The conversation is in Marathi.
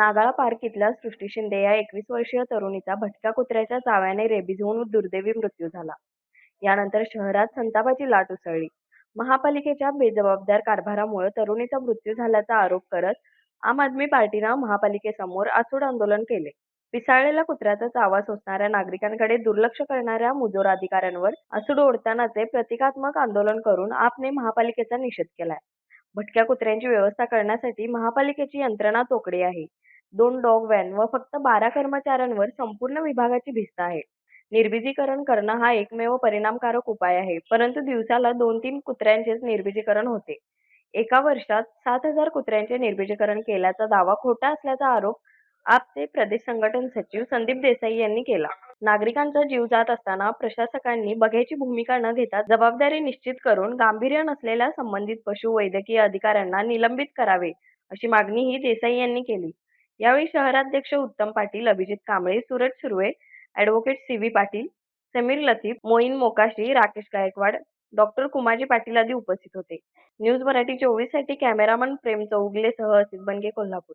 नागाळा पार्क इथल्या सृष्टी शिंदे या एकवीस वर्षीय तरुणीचा भटक्या कुत्र्याच्या चाव्याने रेबीज होऊन दुर्दैवी मृत्यू झाला. यानंतर शहरात संतापाची लाट उसळली. महापालिकेच्या बेजबाबदार कारभारामुळे तरुणीचा मृत्यू झाल्याचा आरोप करत आम आदमी पार्टीनं महापालिकेसमोर आसूड आंदोलन केले. पिसाळलेल्या कुत्र्याचा चावा सोसणाऱ्या नागरिकांकडे दुर्लक्ष करणाऱ्या मुजोर अधिकाऱ्यांवर आसूड ओढतानाचे प्रतिकात्मक आंदोलन करून आपने महापालिकेचा निषेध केलाय. भटक्या कुत्र्यांची व्यवस्था करण्यासाठी महापालिकेची यंत्रणा तोकडी आहे. दोन डॉग व्हॅन व फक्त बारा कर्मचाऱ्यांवर संपूर्ण विभागाची भिस्त आहे. निर्बीजीकरण करणं हा एकमेव परिणामकारक उपाय आहे, परंतु दिवसाला दोन तीन कुत्र्यांचेच निर्विजीकरण होते. एका वर्षात सात हजार कुत्र्यांचे निर्विजीकरण केल्याचा दावा खोटा असल्याचा आरोप आपचे प्रदेश संघटन सचिव संदीप देसाई यांनी केला. नागरिकांचा जीव जात असताना प्रशासकांनी बघ्याची भूमिका न घेता जबाबदारी निश्चित करून गांभीर्य नसलेल्या संबंधित पशु वैद्यकीय अधिकाऱ्यांना निलंबित करावे, अशी मागणीही देसाई यांनी केली. यावेळी शहराध्यक्ष उत्तम पाटील, अभिजित कांबळे, सुरज सुर्वे, ॲड. सी. व्ही. पाटील, समीर लतीफ, मोईन मोकाशी, राकेश गायकवाड, डॉ. कुमाजी पाटील आदी उपस्थित होते. न्यूज मराठी चोवीससाठी कॅमेरामन प्रेम चौगुलेसह असित बनगे, कोल्हापूर.